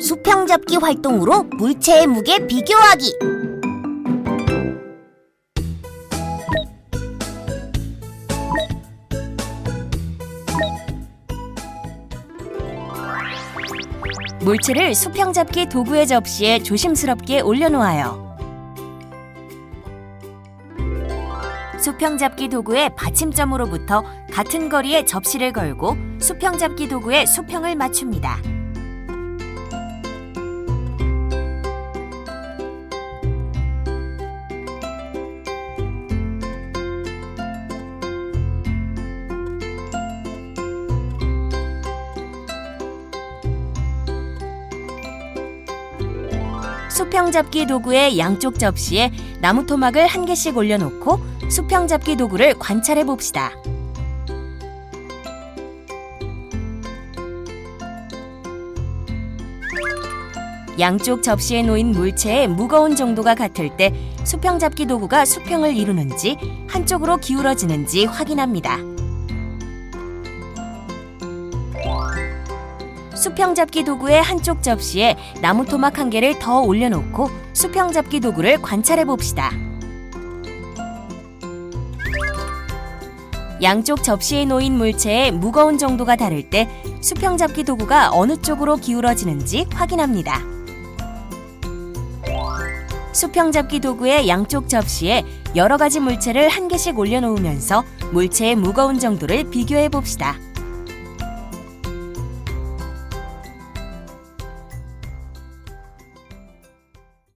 수평 잡기 활동으로 물체의 무게 비교하기. 물체를 수평 잡기 도구의 접시에 조심스럽게 올려놓아요. 수평 잡기 도구의 받침점으로부터 같은 거리의 접시를 걸고 수평 잡기 도구의 수평을 맞춥니다. 수평 잡기 도구의 양쪽 접시에 나무 토막을 한 개씩 올려놓고 수평 잡기 도구를 관찰해 봅시다. 양쪽 접시에 놓인 물체의 무거운 정도가 같을 때 수평 잡기 도구가 수평을 이루는지 한쪽으로 기울어지는지 확인합니다. 수평 잡기 도구의 한쪽 접시에 나무 토막 한 개를 더 올려놓고 수평 잡기 도구를 관찰해 봅시다. 양쪽 접시에 놓인 물체의 무거운 정도가 다를 때 수평 잡기 도구가 어느 쪽으로 기울어지는지 확인합니다. 수평 잡기 도구의 양쪽 접시에 여러 가지 물체를 한 개씩 올려놓으면서 물체의 무거운 정도를 비교해 봅시다.